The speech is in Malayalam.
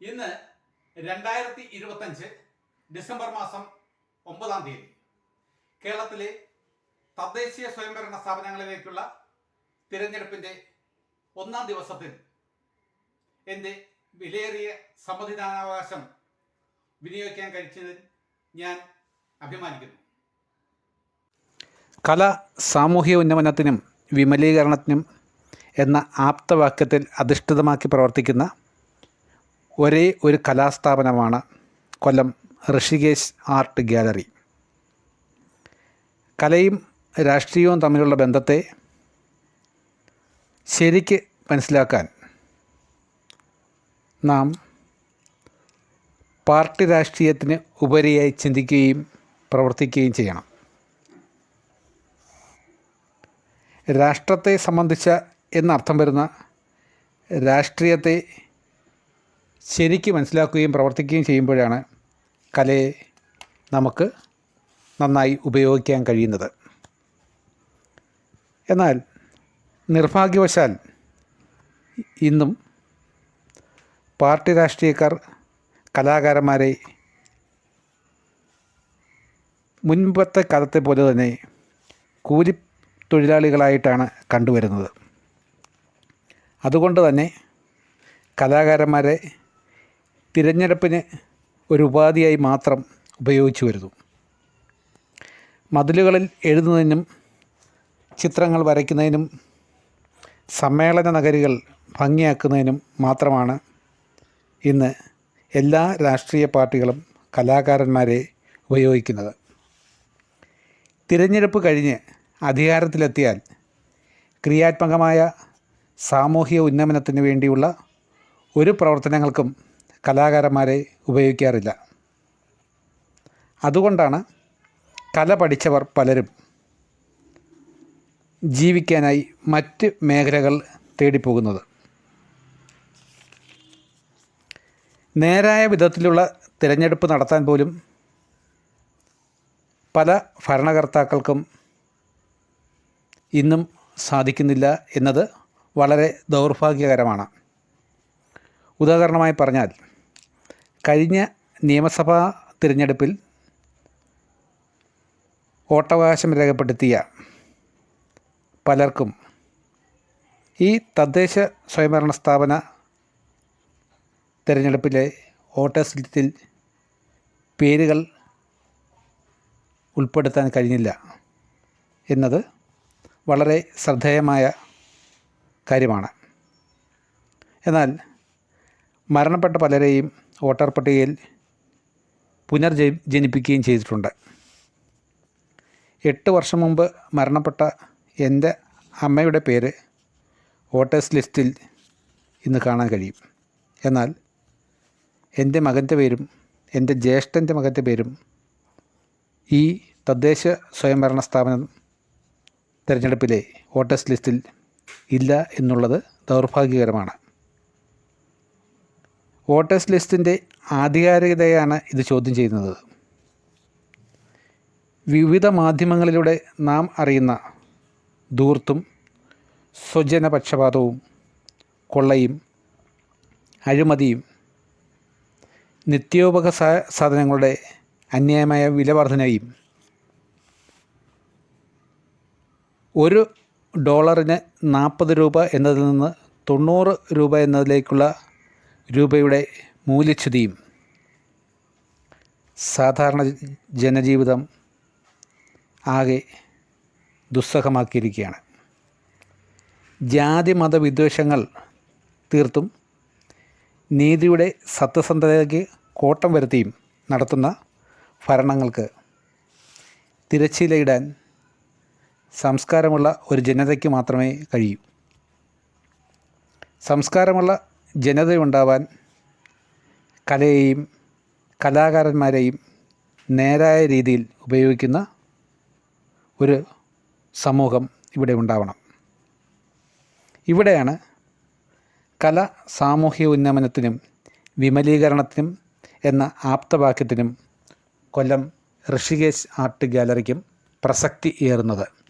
ഇന്ന് രണ്ടായിരത്തി ഇരുപത്തഞ്ച് ഡിസംബർ മാസം ഒമ്പതാം തീയതി കേരളത്തിലെ തദ്ദേശീയ സ്വയംഭരണ സ്ഥാപനങ്ങളിലേക്കുള്ള തിരഞ്ഞെടുപ്പിന്റെ ഒന്നാം ദിവസത്തിൽ എന്റെ വിലയേറിയ സമ്മതിദാനാവകാശം വിനിയോഗിക്കാൻ കഴിച്ചതിൽ ഞാൻ അഭിമാനിക്കുന്നു. കല സാമൂഹ്യ ഉന്നമനത്തിനും വിമലീകരണത്തിനും എന്ന ആപ്തവാക്യത്തിൽ അധിഷ്ഠിതമാക്കി പ്രവർത്തിക്കുന്ന ഒരേ ഒരു കലാസ്ഥാപനമാണ് കൊല്ലം ഋഷികേശ് ആർട്ട് ഗ്യാലറി കലയും രാഷ്ട്രീയവും തമ്മിലുള്ള ബന്ധത്തെ ശരിക്ക് മനസ്സിലാക്കാൻ നാം പാർട്ടി രാഷ്ട്രീയത്തിന് ഉപരിയായി ചിന്തിക്കുകയും പ്രവർത്തിക്കുകയും ചെയ്യണം. രാഷ്ട്രത്തെ സംബന്ധിച്ച എന്നർത്ഥം വരുന്ന രാഷ്ട്രീയത്തെ ശരിക്ക് മനസ്സിലാക്കുകയും പ്രവർത്തിക്കുകയും ചെയ്യുമ്പോഴാണ് കലയെ നമുക്ക് നന്നായി ഉപയോഗിക്കാൻ കഴിയുന്നത്. എന്നാൽ നിർഭാഗ്യവശാൽ ഇന്നും പാർട്ടി രാഷ്ട്രീയക്കാർ കലാകാരന്മാരെ മുൻപത്തെ കാലത്തെ പോലെ തന്നെ കൂലി തൊഴിലാളികളായിട്ടാണ് കണ്ടുവരുന്നത്. അതുകൊണ്ട് തന്നെ കലാകാരന്മാരെ തിരഞ്ഞെടുപ്പിന് ഒരു ഉപാധിയായി മാത്രം ഉപയോഗിച്ചു വരുന്നു. മതിലുകളിൽ എഴുതുന്നതിനും ചിത്രങ്ങൾ വരയ്ക്കുന്നതിനും സമ്മേളന നഗരികൾ ഭംഗിയാക്കുന്നതിനും മാത്രമാണ് ഇന്ന് എല്ലാ രാഷ്ട്രീയ പാർട്ടികളും കലാകാരന്മാരെ ഉപയോഗിക്കുന്നത്. തിരഞ്ഞെടുപ്പ് കഴിഞ്ഞ് അധികാരത്തിലെത്തിയാൽ ക്രിയാത്മകമായ സാമൂഹിക ഉന്നമനത്തിന് വേണ്ടിയുള്ള ഒരു പ്രവർത്തനങ്ങൾക്കും കലാകാരന്മാരെ ഉപയോഗിക്കാറില്ല. അതുകൊണ്ടാണ് കല പഠിച്ചവർ പലരും ജീവിക്കാനായി മറ്റ് മേഖലകൾ തേടിപ്പോകുന്നത്. നേരായ വിധത്തിലുള്ള തിരഞ്ഞെടുപ്പ് നടത്താൻ പോലും പല ഭരണകർത്താക്കൾക്കും ഇന്നും സാധിക്കുന്നില്ല എന്നത് വളരെ ദൗർഭാഗ്യകരമാണ്. ഉദാഹരണമായി പറഞ്ഞാൽ കഴിഞ്ഞ നിയമസഭാ തിരഞ്ഞെടുപ്പിൽ വോട്ടവകാശം രേഖപ്പെടുത്തിയ പലർക്കും ഈ തദ്ദേശ സ്വയംഭരണ സ്ഥാപന തിരഞ്ഞെടുപ്പിലെ വോട്ടേഴ്സ് ലിസ്റ്റിൽ പേരുകൾ ഉൾപ്പെടുത്താൻ കഴിഞ്ഞില്ല എന്നത് വളരെ ശ്രദ്ധേയമായ കാര്യമാണ്. എന്നാൽ മരണപ്പെട്ട പലരെയും വോട്ടർ പട്ടികയിൽ പുനർജ ജനിപ്പിക്കുകയും ചെയ്തിട്ടുണ്ട്. എട്ട് വർഷം മുമ്പ് മരണപ്പെട്ട എന്റെ അമ്മയുടെ പേര് വോട്ടേഴ്സ് ലിസ്റ്റിൽ ഇന്ന് കാണാൻ കഴിയും. എന്നാൽ എന്റെ മകന്റെ പേരും എന്റെ ജ്യേഷ്ഠന്റെ മകന്റെ പേരും ഈ തദ്ദേശ സ്വയംഭരണ സ്ഥാപനം തിരഞ്ഞെടുപ്പിലെ വോട്ടേഴ്സ് ലിസ്റ്റിൽ ഇല്ല എന്നുള്ളത് ദൗർഭാഗ്യകരമാണ്. വോട്ടേഴ്സ് ലിസ്റ്റിന്റെ ആധികാരികതയാണ് ഇത് ചോദ്യം ചെയ്യുന്നത്. വിവിധ മാധ്യമങ്ങളിലൂടെ നാം അറിയുന്ന ധൂർത്തും സ്വജനപക്ഷപാതവും കൊള്ളയും അഴിമതിയും നിത്യോപക സാധനങ്ങളുടെ അന്യായമായ വിലവർധനയും ഒരു ഡോളറിന് നാൽപ്പത് രൂപ എന്നതിൽ നിന്ന് തൊണ്ണൂറ് രൂപ എന്നതിലേക്കുള്ള രൂപയുടെ മൂല്യച്യുതിയും സാധാരണ ജനജീവിതം ആകെ ദുസ്സഹമാക്കിയിരിക്കുകയാണ്. ജാതി മത വിദ്വേഷങ്ങൾ തീർത്തും നീതിയുടെ സത്യസന്ധതയ്ക്ക് കോട്ടം വരുത്തിയും നടത്തുന്ന ഭരണങ്ങൾക്ക് തിരച്ചിലയിടാൻ സംസ്കാരമുള്ള ഒരു ജനതയ്ക്ക് മാത്രമേ കഴിയൂ. സംസ്കാരമുള്ള ജനതയുണ്ടാവാൻ കലയെയും കലാകാരന്മാരെയും നേരായ രീതിയിൽ ഉപയോഗിക്കുന്ന ഒരു സമൂഹം ഇവിടെ ഉണ്ടാവണം. ഇവിടെയാണ് കല സാമൂഹ്യ ഉന്നമനത്തിനും വിമലീകരണത്തിനും എന്ന ആപ്തവാക്യത്തിനും കൊല്ലം ഋഷികേശ് ആർട്ട് ഗാലറിക്കും പ്രസക്തി ഏറുന്നത്.